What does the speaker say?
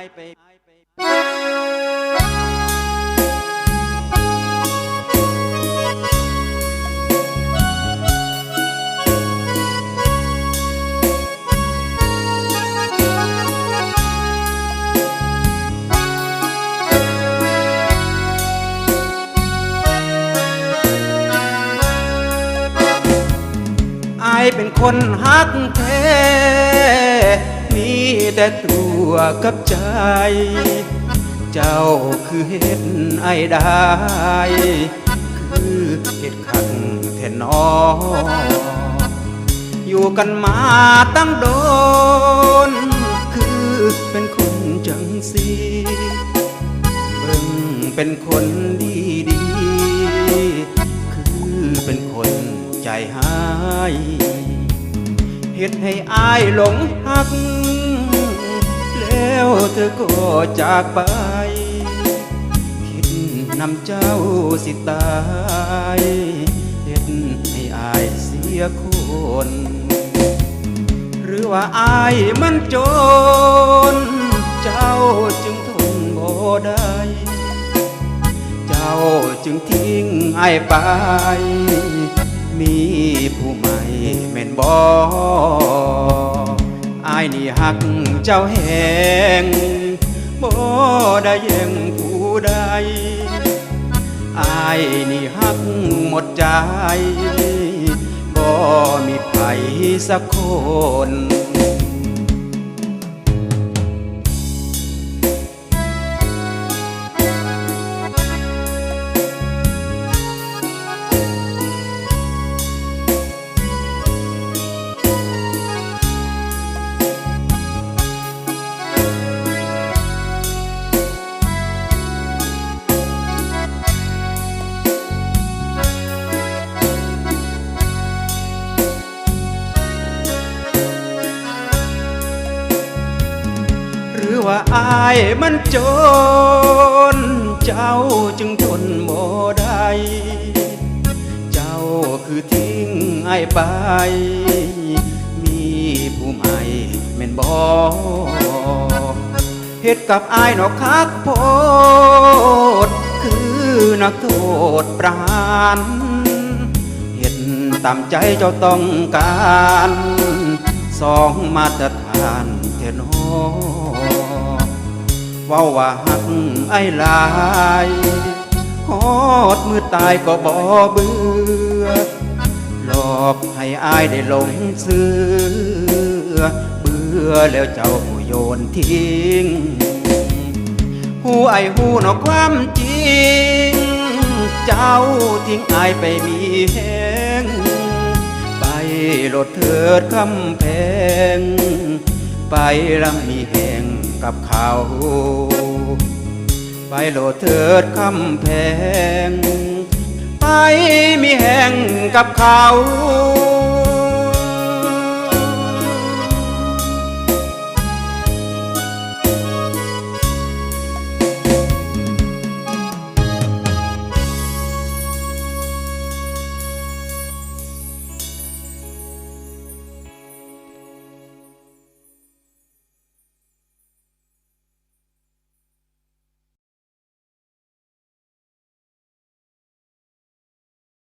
ายไปอายเป็นคนฮักแท้ มีแต่ตัวกับใจ เจ้าคือเห็ดไอได้ คือเห็ดขังแทนนอ อยู่กันมาตั้งโดน คือเป็นคนจังสีเบิ่งเป็นคนดีดี คือเป็นคนใจหาย ฮ็ดให้อายหลงหัก แล้วเธอก็จากไป คิดนำเจ้าสิตายเฮ็ดให้อายเสียคนหรือว่าอายมันจน เจ้าจึงทนบ่ได้ เจ้าจึงทิ้งไอ้ายไป มีผู้ใหม่แม่นบ่อายนี่หักเจ้าแหงบ่ได้แย่งผู้ใดอายนี่หักหมดใจบ่มีไผสักคน ว่าอายมันจน เจ้าจึงทนบ่ได้เจ้าคือทิ้งไอ้ายไป มีผู้ใหม่แม่นบ่เฮ็ดกับอายนอกคักโพดคือนักโทษประหารเฮ็ดตามใจเจ้าต้องการ สองมาตรฐานเทนอ เว่าว่าหักไอ้หลายฮอดมือตายก็บ่เบื่อหลอกให้อายได้หลงเสือเบื่อแล้วเจ้าโยนทิ้งหูไอหูนอกความจริง เจ้าทิ้งอายไปมีแหงไปโลดเถิดคำแพง ไปลำมีแหง กับเขา ไปโลดเถิดคำแพง ไปมีแห่งกับเขา